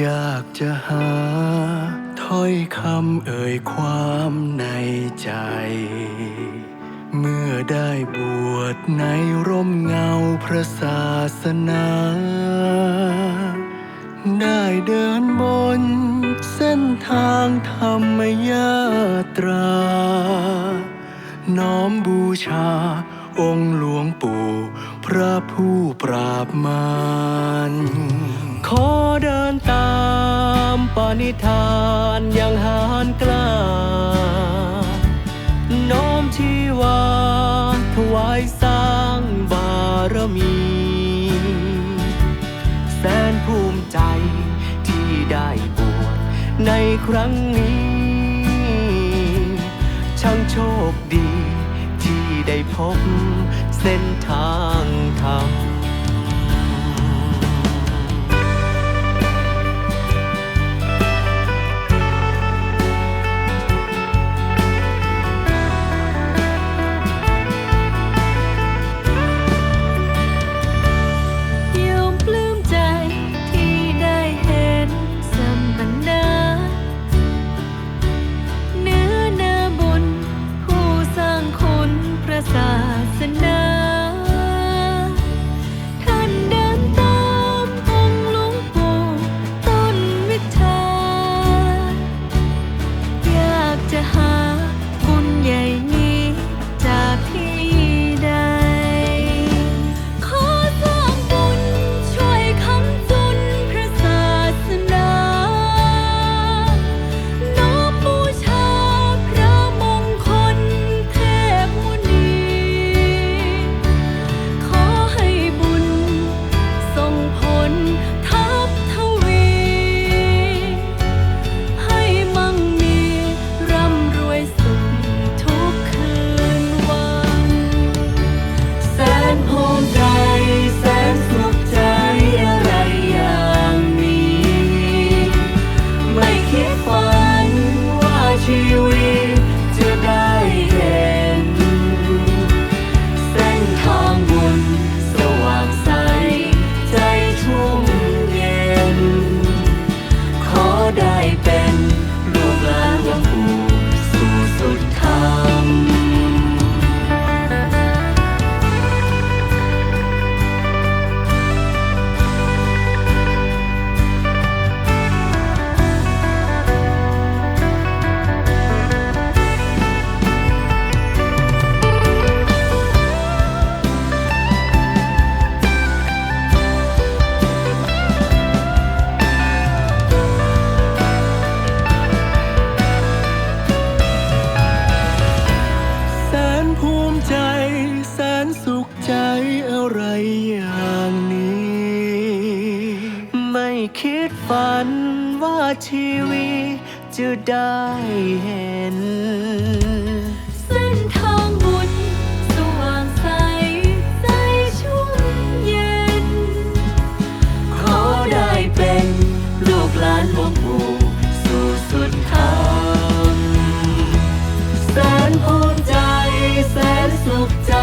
อยากจะหา ถ้อยคำเอ่ยความในใจ เมื่อได้บวชในร่มเงาพระศาสนา ได้เดินบนเส้นทางธรรมยาตรา น้อมบูชาองค์หลวงปู่ พระผู้ปราบมารขอเดินตาม ปณิธานอย่างหานกล้า น้อมที่ว่าถวายสร้างบารมี แสนภูมิใจที่ได้บวชในครั้งนี้ ช่างโชคดีที่ได้พบเส้นทางธรรม คิดฝันว่าชีวิตจะได้เห็น เส้นทางบุญสว่างใส ใจชุ่มเย็น ขอได้เป็นลูกหลานหลวงปู่สู่สุดทางแสนภูมิใจ แสนสุขใจ